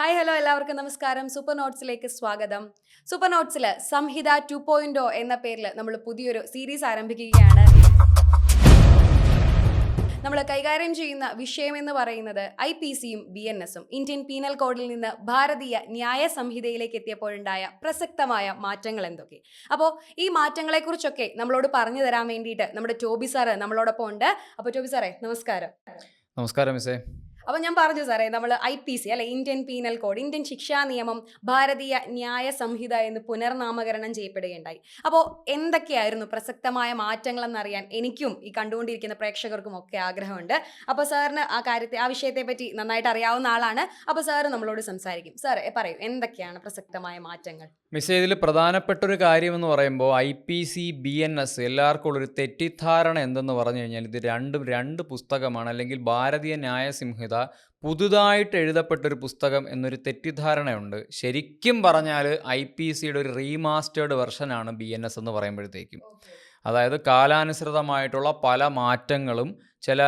Hi hello എല്ലാവർക്കും. നമസ്കാരം. Super നോട്ട്സിലേക്ക് സ്വാഗതം. സൂപ്പർ നോട്ട്സിൽ സംഹിത ടു പോയിന്റ് എന്ന പേരിൽ നമ്മൾ പുതിയൊരു സീരീസ് ആരംഭിക്കുകയാണ്. നമ്മൾ കൈകാര്യം ചെയ്യുന്ന വിഷയം എന്ന് പറയുന്നത് ഐ പി സിയും ബി എൻ എസും ഇന്ത്യൻ പീനൽ കോഡിൽ നിന്ന് ഭാരതീയ ന്യായ സംഹിതയിലേക്ക് എത്തിയപ്പോഴുണ്ടായ പ്രസക്തമായ മാറ്റങ്ങൾ എന്തൊക്കെ? അപ്പോൾ ഈ മാറ്റങ്ങളെക്കുറിച്ചൊക്കെ നമ്മളോട് പറഞ്ഞു തരാൻ വേണ്ടിയിട്ട് നമ്മുടെ ടോബി സാറ് നമ്മളോടൊപ്പം ഉണ്ട്. അപ്പോൾ ടോബി സാറേ നമസ്കാരം. നമസ്കാരം മിസ്സേ. അപ്പോൾ ഞാൻ പറഞ്ഞു സാറേ നമ്മൾ ഐ പി സി അല്ലെ ഇന്ത്യൻ പീനൽ കോഡ് ഇന്ത്യൻ ശിക്ഷാ നിയമം ഭാരതീയ ന്യായ സംഹിത എന്ന് പുനർനാമകരണം ചെയ്യപ്പെടുകയുണ്ടായി. അപ്പോൾ എന്തൊക്കെയായിരുന്നു പ്രസക്തമായ മാറ്റങ്ങളെന്നറിയാൻ എനിക്കും ഈ കണ്ടുകൊണ്ടിരിക്കുന്ന പ്രേക്ഷകർക്കും ഒക്കെ ആഗ്രഹമുണ്ട്. അപ്പോൾ സാറിന് ആ കാര്യത്തെ ആ വിഷയത്തെ പറ്റി നന്നായിട്ട് അറിയാവുന്ന ആളാണ്. അപ്പോൾ സാറ് നമ്മളോട് സംസാരിക്കും. സാർ പറയൂ എന്തൊക്കെയാണ് പ്രസക്തമായ മാറ്റങ്ങൾ? മിസ്സേ ഇതിൽ പ്രധാനപ്പെട്ട ഒരു കാര്യമെന്ന് പറയുമ്പോൾ I P C B N S എല്ലാവർക്കും ഉള്ളൊരു തെറ്റിദ്ധാരണ എന്തെന്ന് പറഞ്ഞു കഴിഞ്ഞാൽ ഇത് രണ്ടും രണ്ട് പുസ്തകമാണ്. അല്ലെങ്കിൽ ഭാരതീയ ന്യായ സംഹിത പുതുതായിട്ട് എഴുതപ്പെട്ടൊരു പുസ്തകം എന്നൊരു തെറ്റിദ്ധാരണയുണ്ട്. ശരിക്കും പറഞ്ഞാൽ ഐ പി സിയുടെ ഒരു റീമാസ്റ്റേർഡ് വെർഷനാണ് ബി എൻ എസ് എന്ന് പറയുമ്പോഴത്തേക്കും. അതായത് കാലാനുസൃതമായിട്ടുള്ള പല മാറ്റങ്ങളും ചില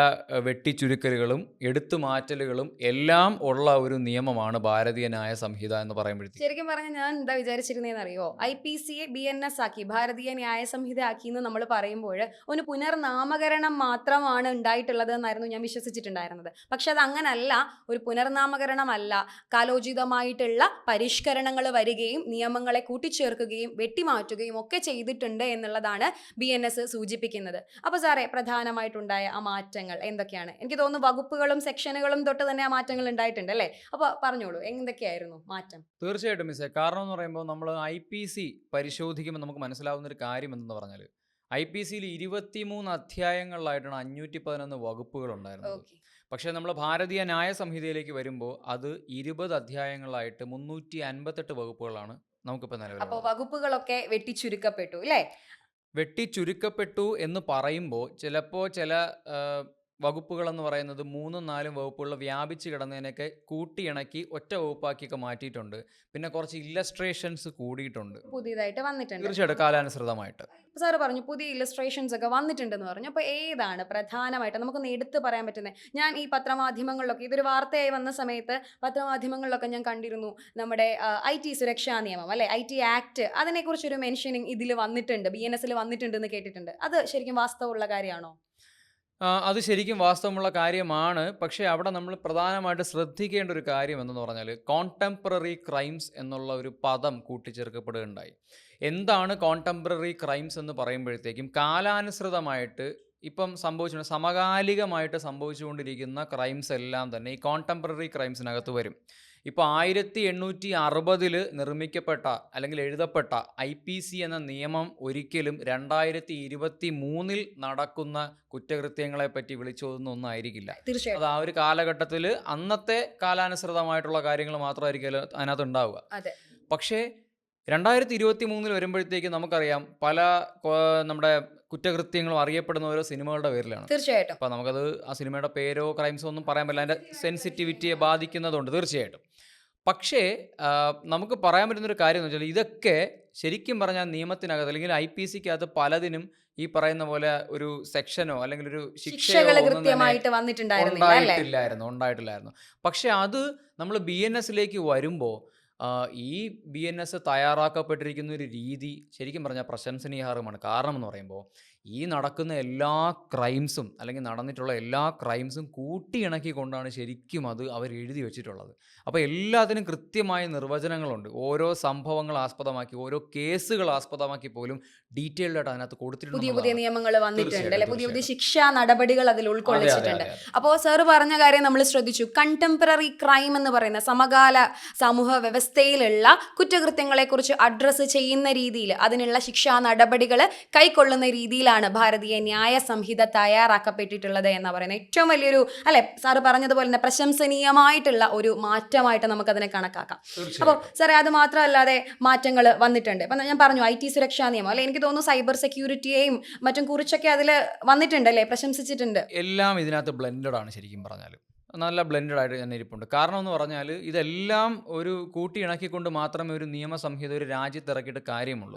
വെട്ടിച്ചുരുക്കലുകളും എടുത്തു മാറ്റലുകളും എല്ലാം ഉള്ള ഒരു നിയമമാണ് ഭാരതീയ ന്യായ സംഹിത എന്ന് പറയുമ്പോഴത്തേക്ക്. ശരിക്കും പറഞ്ഞാൽ ഞാൻ എന്താ വിചാരിച്ചിരുന്നതെന്ന് അറിയോ ഐ പി സിയെ ബി എൻ എസ് ആക്കി ഭാരതീയ ന്യായ സംഹിത ആക്കി എന്ന് നമ്മൾ പറയുമ്പോൾ ഒരു പുനർനാമകരണം മാത്രമാണ് ഉണ്ടായിട്ടുള്ളത് എന്നായിരുന്നു ഞാൻ വിശ്വസിച്ചിട്ടുണ്ടായിരുന്നത്. പക്ഷെ അത് അങ്ങനല്ല ഒരു പുനർനാമകരണമല്ല. കാലോചിതമായിട്ടുള്ള പരിഷ്കരണങ്ങൾ വരികയും നിയമങ്ങളെ കൂട്ടിച്ചേർക്കുകയും വെട്ടിമാറ്റുകയും ഒക്കെ ചെയ്തിട്ടുണ്ട് എന്നുള്ളതാണ് ബി എൻ എസ് സൂചിപ്പിക്കുന്നത്. അപ്പോൾ സാറേ പ്രധാനമായിട്ടുണ്ടായ ആ മാറ്റങ്ങൾ എന്തൊക്കെയാണ്? എനിക്ക് തോന്നുന്നു വകുപ്പുകളും സെക്ഷനുകളും തൊട്ട് തന്നെ ആ മാറ്റങ്ങൾ ഉണ്ടായിട്ടുണ്ട് അല്ലേ? അപ്പോൾ പറഞ്ഞോളൂ എന്തൊക്കെയായിരുന്നു മാറ്റം? തീർച്ചയായിട്ടും മിസ്സേ. കാരണം എന്ന് പറയുമ്പോൾ നമ്മൾ ഐ പി സി പരിശോധിക്കുമ്പോൾ നമുക്ക് മനസ്സിലാവുന്ന ഒരു കാര്യം എന്തെന്ന് പറഞ്ഞാൽ ഐ പി സിയിൽ ഇരുപത്തിമൂന്ന് അധ്യായങ്ങളിലായിട്ടാണ് അഞ്ഞൂറ്റി പതിനൊന്ന് വകുപ്പുകൾ ഉണ്ടായിരുന്നത്. പക്ഷേ നമ്മൾ ഭാരതീയ ന്യായ സംഹിതയിലേക്ക് വരുമ്പോൾ അത് ഇരുപത് അധ്യായങ്ങളായിട്ട് മുന്നൂറ്റി അൻപത്തെട്ട് വകുപ്പുകളാണ് നമുക്കിപ്പോൾ അപ്പോൾ വകുപ്പുകളൊക്കെ വെട്ടിച്ചുരുക്കപ്പെട്ടു അല്ലേ വെട്ടിച്ചുരുക്കപ്പെട്ടു എന്ന് പറയുമ്പോൾ ചിലപ്പോൾ ചില വകുപ്പുകളെന്ന് പറയുന്നത് മൂന്നും നാലും വകുപ്പുകൾ വ്യാപിച്ച് കിടന്നതിനൊക്കെ കൂട്ടിയിണക്കി ഒറ്റ വകുപ്പാക്കിയൊക്കെ മാറ്റിയിട്ടുണ്ട്. പിന്നെ കുറച്ച് ഇല്ലസ്ട്രേഷൻസ് കൂടിയിട്ടുണ്ട്. പുതിയതായിട്ട് വന്നിട്ടുണ്ട്. തീർച്ചയായിട്ടും കാലാനുസൃതമായിട്ട്. സാറ് പറഞ്ഞു പുതിയ ഇല്ലസ്ട്രേഷൻസ് ഒക്കെ വന്നിട്ടുണ്ടെന്ന് പറഞ്ഞു. അപ്പോൾ ഏതാണ് പ്രധാനമായിട്ട് നമുക്കൊന്ന് എടുത്തു പറയാൻ പറ്റുന്നത് ഞാൻ ഈ പത്രമാധ്യമങ്ങളിലൊക്കെ ഇതൊരു വാർത്തയായി വന്ന സമയത്ത് പത്രമാധ്യമങ്ങളിലൊക്കെ ഞാൻ കണ്ടിരുന്നു നമ്മുടെ ഐ ടി സുരക്ഷാ നിയമം അല്ലെ? ഐ ടി ആക്ട് അതിനെക്കുറിച്ചൊരു മെൻഷനിങ് ഇതിൽ വന്നിട്ടുണ്ട് ബി എൻ എസിൽ വന്നിട്ടുണ്ട് എന്ന് കേട്ടിട്ടുണ്ട്. അത് ശരിക്കും വാസ്തവമുള്ള കാര്യമാണോ? അത് ശരിക്കും വാസ്തവമുള്ള കാര്യമാണ്. പക്ഷേ അവിടെ നമ്മൾ പ്രധാനമായിട്ട് ശ്രദ്ധിക്കേണ്ട ഒരു കാര്യം എന്തെന്ന് പറഞ്ഞാൽ കോണ്ടംപററി ക്രൈംസ് എന്നുള്ള ഒരു പദം കൂട്ടിച്ചേർക്കപ്പെടുകയുണ്ടായി. എന്താണ് കോണ്ടംപററി ക്രൈംസ് എന്ന് പറയുമ്പോഴത്തേക്കും കാലാനുസൃതമായിട്ട് ഇപ്പം സംഭവിച്ചു സമകാലികമായിട്ട് സംഭവിച്ചുകൊണ്ടിരിക്കുന്ന ക്രൈംസ് എല്ലാം തന്നെ ഈ കോണ്ടംപററി ക്രൈംസിനകത്ത് വരും. ഇപ്പോൾ ആയിരത്തി എണ്ണൂറ്റി അറുപതിൽ നിർമ്മിക്കപ്പെട്ട അല്ലെങ്കിൽ എഴുതപ്പെട്ട ഐ പി സി എന്ന നിയമം ഒരിക്കലും രണ്ടായിരത്തി ഇരുപത്തി മൂന്നിൽ നടക്കുന്ന കുറ്റകൃത്യങ്ങളെ പറ്റി വിളിച്ചോതുന്ന ഒന്നായിരിക്കില്ല. അത് ആ ഒരു കാലഘട്ടത്തിൽ അന്നത്തെ കാലാനുസൃതമായിട്ടുള്ള കാര്യങ്ങൾ മാത്രമായിരിക്കും അതിനകത്ത് ഉണ്ടാവുക. പക്ഷേ രണ്ടായിരത്തി ഇരുപത്തി മൂന്നിൽ വരുമ്പോഴത്തേക്ക് നമുക്കറിയാം പല നമ്മുടെ കുറ്റകൃത്യങ്ങളും അറിയപ്പെടുന്ന ഓരോ സിനിമകളുടെ പേരിലാണ്. തീർച്ചയായിട്ടും. അപ്പോൾ നമുക്കത് ആ സിനിമയുടെ പേരോ ക്രൈംസോ ഒന്നും പറയാൻ പറ്റില്ല. അതിന്റെ സെൻസിറ്റിവിറ്റിയെ ബാധിക്കുന്നതുകൊണ്ട് തീർച്ചയായിട്ടും. പക്ഷേ നമുക്ക് പറയാൻ പറ്റുന്നൊരു കാര്യം എന്ന് വെച്ചാൽ ഇതൊക്കെ ശരിക്കും പറഞ്ഞാൽ നിയമത്തിനകത്ത് അല്ലെങ്കിൽ ഐ പി സിക്കകത്ത് പലതിനും ഈ പറയുന്ന പോലെ ഒരു സെക്ഷനോ അല്ലെങ്കിൽ ഒരു ശിക്ഷയോ ഉണ്ടായിട്ടില്ലായിരുന്നു. ഉണ്ടായിട്ടില്ലായിരുന്നു. പക്ഷെ അത് നമ്മൾ ബി എൻ എസിലേക്ക് വരുമ്പോൾ ഈ ബി എൻ എസ് തയ്യാറാക്കപ്പെട്ടിരിക്കുന്ന ഒരു രീതി ശരിക്കും പറഞ്ഞാൽ പ്രശംസനീയാർഹമാണ് കാരണം എന്ന് പറയുമ്പോൾ ഈ നടക്കുന്ന എല്ലാ ക്രൈംസും അല്ലെങ്കിൽ നടന്നിട്ടുള്ള എല്ലാ ക്രൈംസും കൂട്ടിയിണക്കിക്കൊണ്ടാണ് ശരിക്കും അത് അവർ എഴുതി വെച്ചിട്ടുള്ളത്. അപ്പോൾ എല്ലാത്തിനും കൃത്യമായ നിർവചനങ്ങളുണ്ട്. ഓരോ സംഭവങ്ങൾ ആസ്പദമാക്കി ഓരോ കേസുകൾ ആസ്പദമാക്കി പോലും ഡീറ്റെയിൽഡ് ആയിട്ട് അതിനകത്ത് കൊടുത്തിട്ടുണ്ട് പുതിയ പുതിയ നിയമങ്ങൾ വന്നിട്ടുണ്ട് അല്ലെ? പുതിയ പുതിയ. ശിക്ഷാ നടപടികൾ അതിൽ അതെ, അതെ, ഉൾക്കൊള്ളിച്ചിട്ടുണ്ട്. അപ്പോൾ സർ പറഞ്ഞ കാര്യം നമ്മൾ ശ്രദ്ധിച്ചു. കണ്ടംപററി ക്രൈം എന്ന് പറയുന്ന സമകാല സമൂഹ വ്യവസ്ഥയിലുള്ള കുറ്റകൃത്യങ്ങളെക്കുറിച്ച് അഡ്രസ്സ് ചെയ്യുന്ന രീതിയിൽ അതിനുള്ള ശിക്ഷാ നടപടികൾ കൈക്കൊള്ളുന്ന രീതിയിലാണ് ഭാരതീയ ന്യായ സംഹിത തയ്യാറാക്കപ്പെട്ടിട്ടുള്ളത് എന്ന് പറയുന്നത്? ഏറ്റവും വലിയൊരു അല്ലെ? സാറ് പറഞ്ഞതുപോലെ തന്നെ പ്രശംസനീയമായിട്ടുള്ള ഒരു മാറ്റമായിട്ട് നമുക്കതിനെ കണക്കാക്കാം. അപ്പോൾ. സാറേ അത് മാത്രമല്ലാതെ മാറ്റങ്ങൾ വന്നിട്ടുണ്ട്. ഇപ്പം ഞാൻ പറഞ്ഞു ഐ ടി സുരക്ഷാ നിയമം അല്ലെ? എനിക്ക് തോന്നുന്നു സൈബർ സെക്യൂരിറ്റിയെയും മറ്റും കുറിച്ചൊക്കെ അതിൽ വന്നിട്ടുണ്ട് അല്ലേ പ്രശംസിച്ചിട്ടുണ്ട്. എല്ലാം ഇതിനകത്ത് ബ്ലെൻഡഡ് ആണ് ശരിക്കും പറഞ്ഞാൽ നല്ല ബ്ലെൻഡഡ് ആയിട്ട് തന്നെ ഇരിപ്പുണ്ട്. കാരണം എന്ന് പറഞ്ഞാൽ ഇതെല്ലാം ഒരു കൂട്ടി ഇണക്കിക്കൊണ്ട് മാത്രമേ ഒരു നിയമസംഹിത ഒരു രാജ്യത്ത് ഇറക്കിയിട്ട് കാര്യമുള്ളൂ.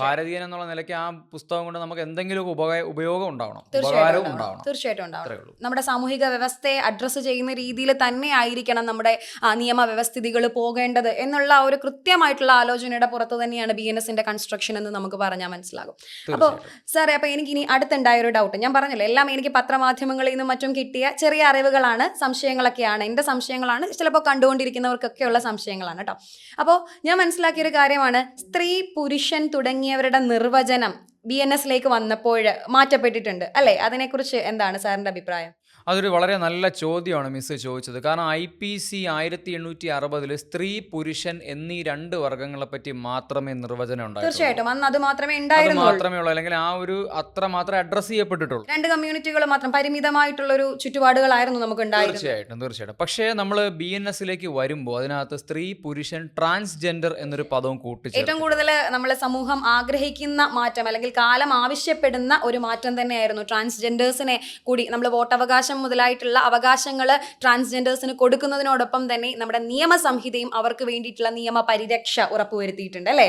ഭാരതീയൻ എന്നുള്ള നിലയ്ക്ക് ആ പുസ്തകം കൊണ്ട് നമുക്ക് എന്തെങ്കിലും ഉപകാര ഉപയോഗം ഉണ്ടാവണം ഉപകാരവും ഉണ്ടാവണം. തീർച്ചയായിട്ടും ഉണ്ടാവണം. നമ്മുടെ സാമൂഹിക വ്യവസ്ഥയെ അഡ്രസ്സ് ചെയ്യുന്ന രീതിയിൽ തന്നെ ആയിരിക്കണം നമ്മുടെ നിയമ വ്യവസ്ഥിതികൾ പോകേണ്ടത് എന്നുള്ള ഒരു കൃത്യമായിട്ടുള്ള ആലോചനയുടെ പുറത്ത് തന്നെയാണ് ബി എൻ എസിന്റെ കൺസ്ട്രക്ഷൻ എന്ന് നമുക്ക് പറഞ്ഞാൽ മനസ്സിലാകും. അപ്പോൾ സാറേ അപ്പോൾ എനിക്ക് ഇനി അടുത്തുണ്ടായ ഒരു ഡൗട്ട് ഞാൻ പറഞ്ഞല്ലോ എല്ലാം എനിക്ക് പത്രമാധ്യമങ്ങളിൽ നിന്നും മറ്റും കിട്ടിയ ചെറിയ അറിവുകളാണ് സംശയങ്ങളൊക്കെയാണ്. എന്റെ സംശയങ്ങളാണ്. ചിലപ്പോൾ കണ്ടുകൊണ്ടിരിക്കുന്നവർക്കൊക്കെ ഉള്ള സംശയങ്ങളാണ് കേട്ടോ. അപ്പോൾ ഞാൻ മനസ്സിലാക്കിയൊരു കാര്യമാണ്. സ്ത്രീ പുരുഷൻ തുടങ്ങിയവരുടെ നിർവചനം ബി എൻ എസിലേക്ക് വന്നപ്പോൾ മാറ്റപ്പെട്ടിട്ടുണ്ട്. അല്ലേ? അതിനെക്കുറിച്ച് എന്താണ് സാറിന്റെ അഭിപ്രായം? അതൊരു വളരെ നല്ല ചോദ്യമാണ് മിസ് ചോദിച്ചത്. കാരണം ഐ പി സി ആയിരത്തി എണ്ണൂറ്റി അറുപതിൽ സ്ത്രീ പുരുഷൻ എന്നീ രണ്ട് വർഗങ്ങളെ പറ്റി മാത്രമേ നിർവചനം ഉണ്ടായിട്ടുള്ളൂ. തീർച്ചയായിട്ടും. അന്ന് അത് മാത്രമേ മാത്രമേ ഉള്ളൂ. അല്ലെങ്കിൽ ആ ഒരു അത്ര മാത്രമേ അഡ്രസ് ചെയ്യപ്പെട്ടിട്ടുള്ളൂ. രണ്ട് കമ്മ്യൂണിറ്റികൾ മാത്രം പരിമിതമായിട്ടുള്ള ഒരു ചുറ്റുപാടുകളായിരുന്നു നമുക്ക് ഉണ്ടായിരുന്നത് തീർച്ചയായിട്ടും തീർച്ചയായിട്ടും. പക്ഷേ നമ്മൾ ബി എൻ എസിലേക്ക് വരുമ്പോൾ അതിനകത്ത് സ്ത്രീ പുരുഷൻ ട്രാൻസ്ജെൻഡർ എന്നൊരു പദവും ഏറ്റവും കൂടുതൽ നമ്മളെ സമൂഹം ആഗ്രഹിക്കുന്ന മാറ്റം അല്ലെങ്കിൽ കാലം ആവശ്യപ്പെടുന്ന ഒരു മാറ്റം തന്നെയായിരുന്നു. ട്രാൻസ്ജെൻഡേഴ്സിനെ കൂടി നമ്മൾ വോട്ടവകാശം മുതലായിട്ടുള്ള അവകാശങ്ങൾ ട്രാൻസ്ജെൻഡേഴ്സിന് കൊടുക്കുന്നതിനോടൊപ്പം തന്നെ നമ്മുടെ നിയമസംഹിതയും അവർക്ക് വേണ്ടിയിട്ടുള്ള നിയമ പരിരക്ഷ ഉറപ്പുവരുത്തിയിട്ടുണ്ട് അല്ലേ?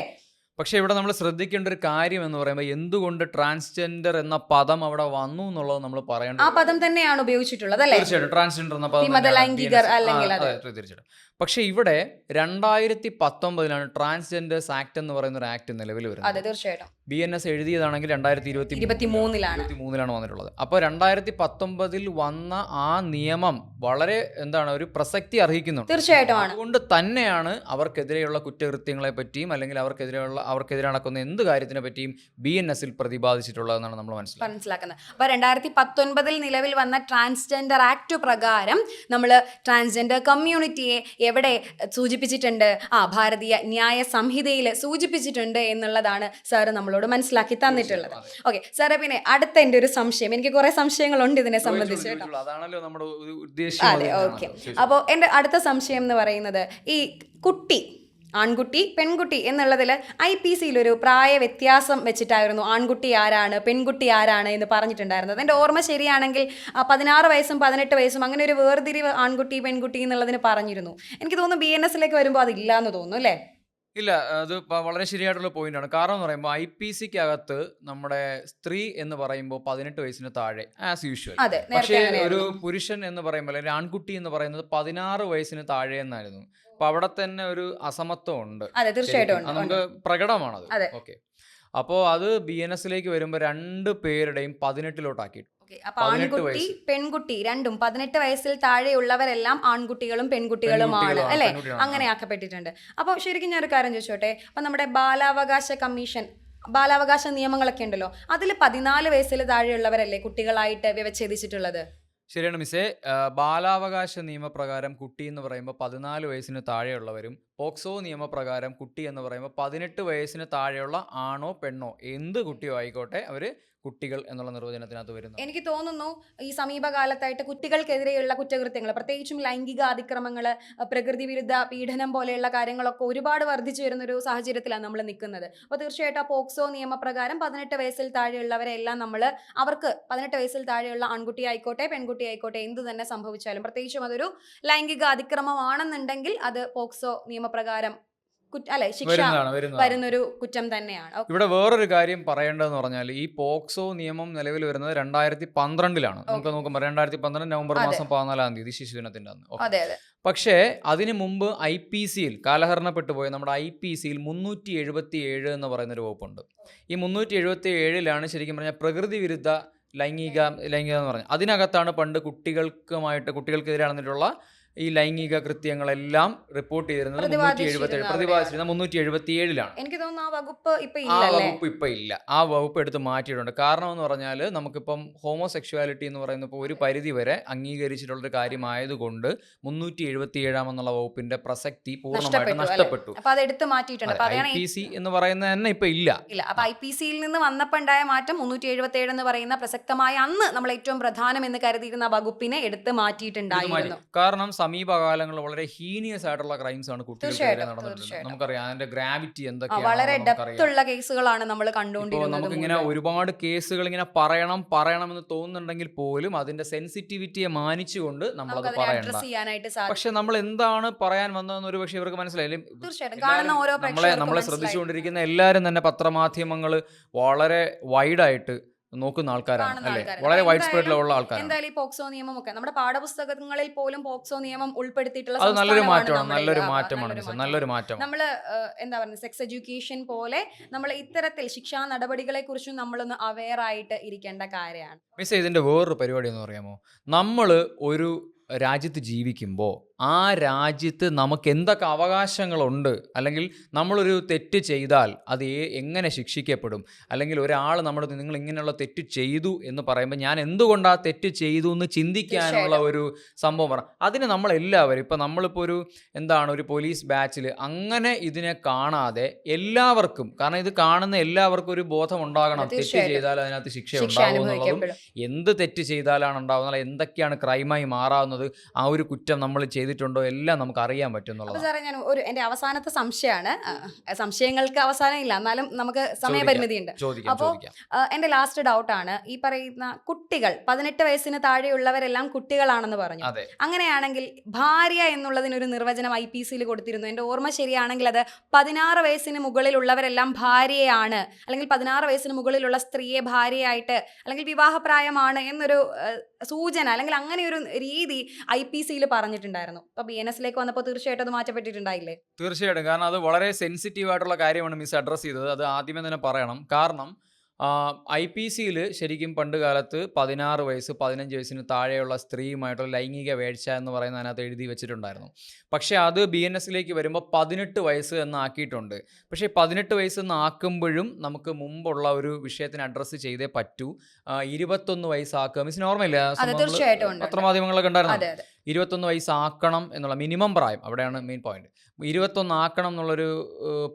പക്ഷേ ഇവിടെ നമ്മൾ ശ്രദ്ധിക്കേണ്ട ഒരു കാര്യം എന്ന് പറയുമ്പോൾ എന്തുകൊണ്ട് ട്രാൻസ്ജെൻഡർ എന്ന പദം അവിടെ വന്നു എന്നുള്ളത് നമ്മൾ പറയേണ്ടത് ആ പദം തന്നെയാണ് ഉപയോഗിച്ചിട്ടുള്ളത് അല്ലേ? തീർച്ചയായിട്ടും. ട്രാൻസ്ജെൻഡർ എന്ന പദം തീർച്ചയായിട്ടും. പക്ഷേ ഇവിടെ രണ്ടായിരത്തി പത്തൊമ്പതിലാണ് ട്രാൻസ്ജെൻഡേഴ്സ് ആക്ട് എന്ന് പറയുന്ന ഒരു ആക്ട് നിലവിൽ അതെ വരുന്നത് തീർച്ചയായിട്ടും. ബി എൻ എസ് എഴുതിയതാണെങ്കിൽ രണ്ടായിരത്തി ഇരുപത്തി ഇരുപത്തി മൂന്നിലാണ് ഇരുപത്തി മൂന്നിലാണ് വന്നിട്ടുള്ളത്. അപ്പോൾ രണ്ടായിരത്തി പത്തൊമ്പതിൽ വന്ന ആ നിയമം വളരെ എന്താണ് ഒരു പ്രസക്തി അർഹിക്കുന്നു തീർച്ചയായിട്ടും അതുകൊണ്ട് തന്നെയാണ് അവർക്കെതിരെയുള്ള കുറ്റകൃത്യങ്ങളെ പറ്റിയും അല്ലെങ്കിൽ അവർക്കെതിരെയുള്ള അവർക്കെതിരെ നടക്കുന്ന എന്ത് കാര്യത്തിനെ പറ്റിയും ബി എൻ എസിൽ പ്രതിപാദിച്ചിട്ടുള്ളതെന്നാണ് നമ്മൾ മനസ്സിലാക്കുന്നത്. മനസ്സിലാക്കുന്നത്. അപ്പോൾ രണ്ടായിരത്തി പത്തൊൻപതിൽ നിലവിൽ വന്ന ട്രാൻസ്ജെൻഡർ ആക്ട് പ്രകാരം നമ്മൾ ട്രാൻസ്ജെൻഡർ കമ്മ്യൂണിറ്റിയെ എവിടെ സൂചിപ്പിച്ചിട്ടുണ്ട്? ആ ഭാരതീയ ന്യായ സംഹിതയിൽ സൂചിപ്പിച്ചിട്ടുണ്ട് എന്നുള്ളതാണ് സാറ് നമ്മളോട് മനസ്സിലാക്കി തന്നിട്ടുള്ളത്. ഓക്കെ സാറേ പിന്നെ അടുത്ത എന്റെ ഒരു സംശയം. എനിക്ക് കുറെ സംശയങ്ങളുണ്ട് ഇതിനെ സംബന്ധിച്ച് അതെ ഓക്കെ. അപ്പോൾ എന്റെ അടുത്ത സംശയം എന്ന് പറയുന്നത് ഈ കുട്ടി ആൺകുട്ടി പെൺകുട്ടി എന്നുള്ളതിൽ ഐ പി സിയിൽ ഒരു പ്രായ വ്യത്യാസം വെച്ചിട്ടായിരുന്നു ആൺകുട്ടി ആരാണ് പെൺകുട്ടി ആരാണ് എന്ന് പറഞ്ഞിട്ടുണ്ടായിരുന്നത്. എന്റെ ഓർമ്മ ശരിയാണെങ്കിൽ പതിനാറ് വയസ്സും പതിനെട്ട് വയസ്സും അങ്ങനെ ഒരു വേർതിരിവ് ആൺകുട്ടി പെൺകുട്ടി എന്നുള്ളതിന് പറഞ്ഞിരുന്നു. എനിക്ക് തോന്നുന്നു ബി എൻ എസിലേക്ക് വരുമ്പോൾ അതില്ല എന്ന് തോന്നുന്നു അല്ലേ? ഇല്ല അത് വളരെ ശരിയായിട്ടുള്ള പോയിന്റ് ആണ് കാരണം എന്ന് പറയുമ്പോൾ ഐ പി സിക്ക് അകത്ത് നമ്മുടെ സ്ത്രീ എന്ന് പറയുമ്പോൾ പതിനെട്ട് വയസ്സിന് താഴെ ആസ് യൂഷ്വൽ പക്ഷേ ഒരു പുരുഷൻ എന്ന് പറയുമ്പോൾ അല്ലെങ്കിൽ ആൺകുട്ടി എന്ന് പറയുന്നത് പതിനാറ് വയസ്സിന് താഴെ എന്നായിരുന്നു. അപ്പൊ അവിടെ തന്നെ ഒരു അസമത്വം ഉണ്ട് അതെ തീർച്ചയായിട്ടും. നമുക്ക് പ്രകടമാണത്. അതെ. ഓക്കെ. അപ്പോൾ അത് ബി എൻ എസിലേക്ക് വരുമ്പോൾ രണ്ട് പേരുടെയും പതിനെട്ടിലോട്ടാക്കി ഓക്കെ അപ്പൊ പതിനെട്ട് ആൺകുട്ടി പെൺകുട്ടി രണ്ടും പതിനെട്ട് വയസ്സിൽ താഴെയുള്ളവരെല്ലാം ആൺകുട്ടികളും പെൺകുട്ടികളുമാണ് അല്ലെ? അങ്ങനെ ആക്കപ്പെട്ടിട്ടുണ്ട് അപ്പൊ ശരിക്കും ഞാൻ ഒരു കാര്യം ചോദിച്ചോട്ടെ? അപ്പൊ നമ്മുടെ ബാലാവകാശ കമ്മീഷൻ ബാലാവകാശ നിയമങ്ങളൊക്കെ ഉണ്ടല്ലോ അതിൽ പതിനാല് വയസ്സിൽ താഴെയുള്ളവരല്ലേ കുട്ടികളായിട്ട് വ്യവച്ഛേദിച്ചിട്ടുള്ളത്? ശരിയാണ് മിസ്സേ. ബാലാവകാശ നിയമപ്രകാരം കുട്ടി എന്ന് പറയുമ്പോൾ പതിനാല് വയസ്സിന് താഴെയുള്ളവരും പോക്സോ നിയമപ്രകാരം കുട്ടി എന്ന് പറയുമ്പോൾ പതിനെട്ട് വയസ്സിന് താഴെയുള്ള ആണോ പെണ്ണോ എന്ത് കുട്ടിയോ ആയിക്കോട്ടെ അവർ കുട്ടികൾ എന്നുള്ള നിർവചനത്തിനകത്ത് വരുന്നു എനിക്ക് തോന്നുന്നു ഈ സമീപകാലത്തായിട്ട് കുട്ടികൾക്കെതിരെയുള്ള കുറ്റകൃത്യങ്ങൾ പ്രത്യേകിച്ചും ലൈംഗിക അതിക്രമങ്ങൾ പ്രകൃതി വിരുദ്ധ പീഡനം പോലെയുള്ള കാര്യങ്ങളൊക്കെ ഒരുപാട് വർദ്ധിച്ചു വരുന്നൊരു സാഹചര്യത്തിലാണ് നമ്മൾ നിൽക്കുന്നത്. അപ്പോൾ തീർച്ചയായിട്ടും ആ പോക്സോ നിയമപ്രകാരം പതിനെട്ട് വയസ്സിൽ താഴെയുള്ളവരെ എല്ലാം നമ്മൾ അവർക്ക് പതിനെട്ട് വയസ്സിൽ താഴെയുള്ള ആൺകുട്ടി ആയിക്കോട്ടെ പെൺകുട്ടി ആയിക്കോട്ടെ എന്ത് തന്നെ സംഭവിച്ചാലും പ്രത്യേകിച്ചും അതൊരു ലൈംഗിക അതിക്രമമാണെന്നുണ്ടെങ്കിൽ അത് പോക്സോ നിയമപ്രകാരം അല്ലെ ശിക്ഷ വരുന്നൊരു കുറ്റം തന്നെയാണ്. ഇവിടെ വേറൊരു കാര്യം പറയേണ്ടതെന്ന് പറഞ്ഞാൽ ഈ പോക്സോ നിയമം നിലവിൽ വരുന്നത് രണ്ടായിരത്തി പന്ത്രണ്ടിലാണ് നമുക്ക് നോക്കുമ്പോൾ രണ്ടായിരത്തി പന്ത്രണ്ട് നവംബർ. മാസം പതിനാലാം തീയതി ശിശുദിനത്തിന്റെ അന്ന്. ഓക്കേ. അതെ അതെ. പക്ഷേ അതിനു മുമ്പ് ഐ പി സിയിൽ കാലഹരണപ്പെട്ടു പോയ നമ്മുടെ ഐ പി സിയിൽ മുന്നൂറ്റി എഴുപത്തി ഏഴ് എന്ന് പറയുന്ന ഒരു വകുപ്പുണ്ട്. ഈ മുന്നൂറ്റി എഴുപത്തി ഏഴിലാണ് ശരിക്കും പറഞ്ഞാൽ പ്രകൃതി വിരുദ്ധ ലൈംഗിക ലൈംഗിക എന്ന് പറഞ്ഞാൽ. അതിനകത്താണ് പണ്ട് കുട്ടികൾക്കുമായിട്ട് കുട്ടികൾക്കെതിരെ നടന്നിട്ടുള്ള ഈ ലൈംഗിക കൃത്യങ്ങളെല്ലാം റിപ്പോർട്ട് ചെയ്തിരുന്നത് മുന്നൂറ്റി എഴുപത്തി ഏഴ് പ്രതിപാദിച്ചിരുന്നത് മുന്നൂറ്റി എഴുപത്തി ഏഴിലാണ് എനിക്ക് തോന്നുന്നു ആ വകുപ്പ് ഇപ്പൊ ആ വകുപ്പ് ഇപ്പൊ ഇല്ല. ആ വകുപ്പ് എടുത്ത് മാറ്റിയിട്ടുണ്ട്. കാരണം എന്ന് പറഞ്ഞാൽ നമുക്കിപ്പം ഹോമോസെക്ഷുവാലിറ്റി എന്ന് പറയുന്ന ഇപ്പോൾ ഒരു പരിധി വരെ അംഗീകരിച്ചിട്ടുള്ള ഒരു കാര്യമായതുകൊണ്ട് മുന്നൂറ്റി എഴുപത്തി ഏഴാം എന്നുള്ള വകുപ്പിന്റെ പ്രസക്തി പൂർണമായിട്ട് നഷ്ടപ്പെട്ടു, ഐ പി സി എന്ന് പറയുന്നത് തന്നെ ഇപ്പൊ ഇല്ല. ഇല്ല. അപ്പൊ ഐ പി സിയിൽ നിന്ന് വന്നപ്പോൾ ഉണ്ടായ മാറ്റം മുന്നൂറ്റി എഴുപത്തി ഏഴ് എന്ന് പറയുന്ന പ്രസക്തമായ അന്ന് നമ്മൾ ഏറ്റവും പ്രധാനം എന്ന് കരുതിയിരുന്ന വകുപ്പിനെ എടുത്ത് മാറ്റിയിട്ടുണ്ടായിരുന്നു. കാരണം സമീപകാലങ്ങളിൽ വളരെ ഹീനിയസ് ആയിട്ടുള്ള ക്രൈംസ് ആണ് കുട്ടികൾക്കെതിരെ നടന്നിട്ടുള്ളത്. നമുക്കറിയാം അതിന്റെ ഗ്രാവിറ്റി എന്തൊക്കെയാണ് കേസുകളാണ് നമ്മൾ കണ്ടുകൊണ്ടിരിക്കുന്നത് നമുക്ക് ഇങ്ങനെ ഒരുപാട് കേസുകൾ ഇങ്ങനെ പറയണം പറയണം എന്ന് തോന്നുന്നുണ്ടെങ്കിൽ പോലും അതിന്റെ സെൻസിറ്റിവിറ്റിയെ മാനിച്ചുകൊണ്ട് നമ്മൾ അത് പറയണ്ട. പക്ഷെ നമ്മൾ എന്താണ് പറയാൻ വന്നതെന്ന് ഒരു പക്ഷേ ഇവർക്ക് ഓരോ നമ്മളെ നമ്മളെ ശ്രദ്ധിച്ചുകൊണ്ടിരിക്കുന്ന എല്ലാവരും തന്നെ പത്രമാധ്യമങ്ങൾ വളരെ വൈഡായിട്ട് നോക്കുന്ന ആൾക്കാരാണ് അല്ലെ? വളരെ വൈഡ് സ്പ്രെഡിലുള്ള ഉള്ള ആൾക്കാരാണ്. എന്തായാലും ഈ പോക്സോ നിയമം ഒക്കെ നമ്മുടെ പാഠപുസ്തകങ്ങളിൽ പോലും പോക്സോ നിയമം ഉൾപ്പെടുത്തിയിട്ടുള്ള അത് നല്ലൊരു മാറ്റമാണ് നല്ലൊരു മാറ്റമാണ് നല്ലൊരു മിസ് മാറ്റമാണ്. നല്ലൊരു മാറ്റം നമ്മൾ എന്താ പറയുക സെക്സ് എഡ്യൂക്കേഷൻ പോലെ നമ്മൾ ഇത്തരത്തിൽ ശിക്ഷാ നടപടികളെ കുറിച്ചും നമ്മളൊന്ന് അവെയർ ആയിട്ട് ഇരിക്കേണ്ട കാര്യമാണ്. മിസ് ഇതിന്റെ വേറൊരു പരിപാടി എന്ന് പറയാമോ? നമ്മൾ ഒരു രാജ്യത്ത് ജീവിക്കുമ്പോൾ ആ രാജ്യത്ത് നമുക്ക് എന്തൊക്കെ അവകാശങ്ങളുണ്ട്? അല്ലെങ്കിൽ നമ്മളൊരു തെറ്റ് ചെയ്താൽ അത് എങ്ങനെ ശിക്ഷിക്കപ്പെടും? അല്ലെങ്കിൽ ഒരാൾ നമ്മുടെ നിങ്ങൾ ഇങ്ങനെയുള്ള തെറ്റ് ചെയ്തു എന്ന് പറയുമ്പോൾ ഞാൻ എന്തുകൊണ്ട് ആ തെറ്റ് ചെയ്തു എന്ന് ചിന്തിക്കാനുള്ള ഒരു സംഭവം പറ. അതിന് നമ്മളെല്ലാവരും ഇപ്പം നമ്മളിപ്പോൾ ഒരു എന്താണ് ഒരു പോലീസ് ബാച്ചിൽ അങ്ങനെ ഇതിനെ കാണാതെ എല്ലാവർക്കും കാരണം ഇത് കാണുന്ന എല്ലാവർക്കും ഒരു ബോധം ഉണ്ടാകണം തെറ്റ് ചെയ്താൽ അതിനകത്ത് ശിക്ഷ ഉണ്ടാവും എന്നുള്ളതും എന്ത് തെറ്റ് ചെയ്താലാണ് ഉണ്ടാകുന്നത് എന്തൊക്കെയാണ് ക്രൈമായി മാറാവുന്നത് ആ ഒരു കുറ്റം നമ്മൾ ചെയ്തിട്ടുണ്ടോ എല്ലാം നമുക്ക് അറിയാൻ പറ്റും അപ്പൊ എന്നുള്ളതാണ് സാറേ ഞാൻ ഒരു എന്റെ അവസാനത്തെ സംശയമാണ്. സംശയങ്ങൾക്ക് അവസാനം ഇല്ല. എന്നാലും നമുക്ക് സമയപരിമിതി ഉണ്ട് ചോദിക്കാം അപ്പോ, ചോദിക്കാം. ആ, എന്റെ ലാസ്റ്റ് ഡൗട്ട് ആണ്. ഈ പറയുന്ന കുട്ടികൾ പതിനെട്ട് വയസ്സിന് താഴെയുള്ളവരെല്ലാം കുട്ടികളാണെന്ന് പറഞ്ഞു. അങ്ങനെയാണെങ്കിൽ ഭാര്യ എന്നുള്ളതിനൊരു നിർവചനം ഐ പി സിയിൽ കൊടുത്തിരുന്നു. എന്റെ ഓർമ്മ ശരിയാണെങ്കിൽ അത് പതിനാറ് വയസ്സിന് മുകളിലുള്ളവരെല്ലാം ഭാര്യയാണ്. അല്ലെങ്കിൽ പതിനാറ് വയസ്സിന് മുകളിലുള്ള സ്ത്രീയെ ഭാര്യയായിട്ട് അല്ലെങ്കിൽ വിവാഹപ്രായമാണ് എന്നൊരു സൂചന അല്ലെങ്കിൽ അങ്ങനെ ഒരു രീതി ഐ പി സിയിൽ പറഞ്ഞിട്ടുണ്ടായിരുന്നു. അപ്പൊ ബി എൻ എസിലേക്ക് വന്നപ്പോൾ തീർച്ചയായിട്ടും അത് മാറ്റപ്പെട്ടിട്ടുണ്ടായില്ലേ? തീർച്ചയായിട്ടും. കാരണം അത് വളരെ സെൻസിറ്റീവ് ആയിട്ടുള്ള കാര്യമാണ് മിസ് അഡ്രസ് ചെയ്തത്. അത് ആദ്യമേ തന്നെ പറയണം. കാരണം ഐ പി സിയിൽ ശരിക്കും പണ്ട് കാലത്ത് പതിനാറ് വയസ്സ് പതിനഞ്ച് വയസ്സിന് താഴെയുള്ള സ്ത്രീയുമായിട്ടുള്ള ലൈംഗിക വേഴ്ച എന്ന് പറയുന്ന അതിനകത്ത് എഴുതി വെച്ചിട്ടുണ്ടായിരുന്നു. പക്ഷേ അത് ബി എൻ എസിലേക്ക് വരുമ്പോൾ പതിനെട്ട് വയസ്സ് എന്ന് ആക്കിയിട്ടുണ്ട്. പക്ഷേ പതിനെട്ട് വയസ്സ് എന്ന് ആക്കുമ്പോഴും നമുക്ക് മുമ്പുള്ള ഒരു വിഷയത്തിന് അഡ്രസ്സ് ചെയ്തേ പറ്റൂ. ഇരുപത്തൊന്ന് വയസ്സാക്കുക മീൻസ് നോർമല്ല പത്രമാധ്യമങ്ങളൊക്കെ ഉണ്ടായിരുന്നു? ഇരുപത്തൊന്ന് വയസ്സാക്കണം എന്നുള്ള മിനിമം പ്രായം. അവിടെയാണ് മെയിൻ പോയിന്റ് ഇരുപത്തൊന്ന് ആക്കണം എന്നുള്ളൊരു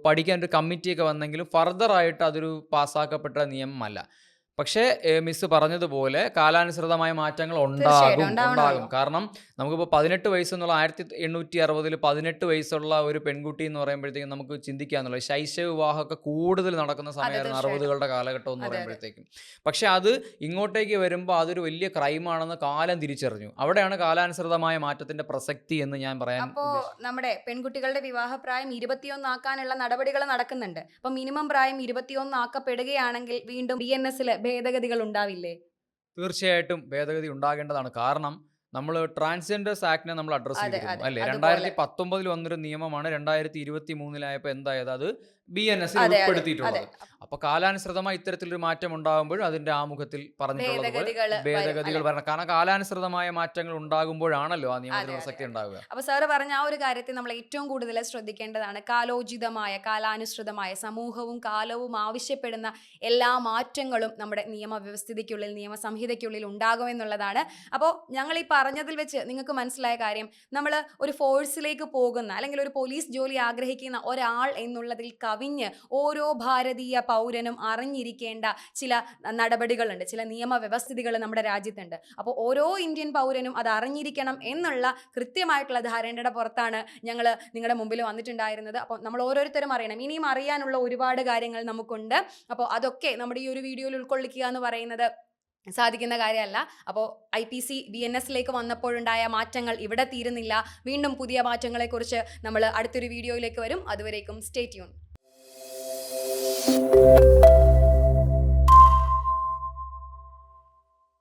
പഠിക്കാൻ ഒരു കമ്മിറ്റിയൊക്കെ വന്നെങ്കിലും ഫർദർ ആയിട്ട് അതൊരു പാസ്സാക്കപ്പെട്ട നിയമമല്ല. പക്ഷേ മിസ് പറഞ്ഞതുപോലെ കാലാനുസൃതമായ മാറ്റങ്ങൾ ഉണ്ടാകും. ഉണ്ടാകും കാരണം നമുക്കിപ്പോൾ പതിനെട്ട് വയസ്സെന്നുള്ള ആയിരത്തി എണ്ണൂറ്റി അറുപതിൽ പതിനെട്ട് വയസ്സുള്ള ഒരു പെൺകുട്ടി എന്ന് പറയുമ്പോഴത്തേക്കും നമുക്ക് ചിന്തിക്കാന്നുള്ളത് ശൈശവ വിവാഹമൊക്കെ കൂടുതൽ നടക്കുന്ന സമയമായിരുന്നു. അറുപതുകളുടെ കാലഘട്ടം എന്ന്. പറയുമ്പോഴത്തേക്കും പക്ഷെ അത് ഇങ്ങോട്ടേക്ക് വരുമ്പോൾ അതൊരു വലിയ ക്രൈമാണെന്ന് കാലം തിരിച്ചറിഞ്ഞു അവിടെയാണ് കാലാനുസൃതമായ മാറ്റത്തിന്റെ പ്രസക്തി എന്ന് ഞാൻ പറയാൻ അപ്പോൾ. നമ്മുടെ പെൺകുട്ടികളുടെ വിവാഹപ്രായം ഇരുപത്തിയൊന്നാക്കാനുള്ള നടപടികൾ നടക്കുന്നുണ്ട് അപ്പോൾ മിനിമം പ്രായം ഇരുപത്തിയൊന്നാക്കപ്പെടുകയാണെങ്കിൽ വീണ്ടും ബി എൻ എസിൽ ഭേദഗതികൾ ഉണ്ടാവില്ലേ തീർച്ചയായിട്ടും ഭേദഗതി ഉണ്ടാകേണ്ടതാണ്. കാരണം നമ്മൾ ട്രാൻസ്ജെൻഡേഴ്സ് ആക്ടിനെ നമ്മൾ അഡ്രസ് അതെ, ചെയ്തിരുന്നു അല്ലേ. രണ്ടായിരത്തി പത്തൊമ്പതിൽ വന്നൊരു നിയമമാണ് രണ്ടായിരത്തി ഇരുപത്തി മൂന്നിലായപ്പോൾ എന്തായത്? അത് ബി എൻ എസ് ഉൾപ്പെടുത്തിയിട്ടുള്ളത്. അപ്പൊ കാലാനുസൃതമായി ഇത്തരത്തിലൊരു മാറ്റം ഉണ്ടാകുമ്പോൾ അതിന്റെ ആമുഖത്തിൽ പറഞ്ഞിട്ടുള്ളത് ഭേദഗതികൾ പറഞ്ഞു വരണം. കാരണം കാലാനുസൃതമായ മാറ്റങ്ങൾ ഉണ്ടാകുമ്പോഴാണല്ലോ ആ നിയമത്തിൽ പ്രസക്തി. ഉണ്ടാവുക. അപ്പൊ സാറ് പറഞ്ഞ ആ ഒരു കാര്യത്തിൽ നമ്മൾ ഏറ്റവും കൂടുതൽ ശ്രദ്ധിക്കേണ്ടതാണ് കാലോചിതമായ കാലാനുസൃതമായ സമൂഹവും കാലവും ആവശ്യപ്പെടുന്ന എല്ലാ മാറ്റങ്ങളും നമ്മുടെ നിയമവ്യവസ്ഥിതിക്കുള്ളിൽ നിയമസംഹിതയ്ക്കുള്ളിൽ ഉണ്ടാകുമെന്നുള്ളതാണ് അപ്പോൾ ഞങ്ങൾ ഈ പറഞ്ഞതിൽ വെച്ച് നിങ്ങൾക്ക് മനസ്സിലായ കാര്യം നമ്മൾ ഒരു ഫോഴ്സിലേക്ക് പോകുന്ന അല്ലെങ്കിൽ ഒരു പോലീസ് ജോലി ആഗ്രഹിക്കുന്ന ഒരാൾ എന്നുള്ളതിൽ കവിഞ്ഞ് ഓരോ ഭാരതീയ പൗരനും അറിഞ്ഞിരിക്കേണ്ട ചില നടപടികളുണ്ട് ചില നിയമവ്യവസ്ഥിതികൾ നമ്മുടെ രാജ്യത്തുണ്ട്. അപ്പോൾ ഓരോ ഇന്ത്യൻ പൗരനും അത് അറിഞ്ഞിരിക്കണം എന്നുള്ള കൃത്യമായിട്ടുള്ള ധാരണയുടെ പുറത്താണ് ഞങ്ങൾ നിങ്ങളുടെ മുമ്പിൽ വന്നിട്ടുണ്ടായിരുന്നത്. അപ്പോൾ നമ്മൾ ഓരോരുത്തരും അറിയണം. ഇനിയും അറിയാനുള്ള ഒരുപാട് കാര്യങ്ങൾ നമുക്കുണ്ട്. അപ്പോൾ അതൊക്കെ നമ്മുടെ ഈ ഒരു വീഡിയോയിൽ ഉൾക്കൊള്ളിക്കുക എന്ന് പറയുന്നത് സാധിക്കുന്ന കാര്യമല്ല. അപ്പോൾ I P C B N എസിലേക്ക് വന്നപ്പോഴുണ്ടായ മാറ്റങ്ങൾ ഇവിടെ തീരുന്നില്ല. വീണ്ടും പുതിയ മാറ്റങ്ങളെക്കുറിച്ച് നമ്മൾ അടുത്തൊരു വീഡിയോയിലേക്ക് വരും. അതുവരേക്കും സ്റ്റേ ട്യൂൺ. Música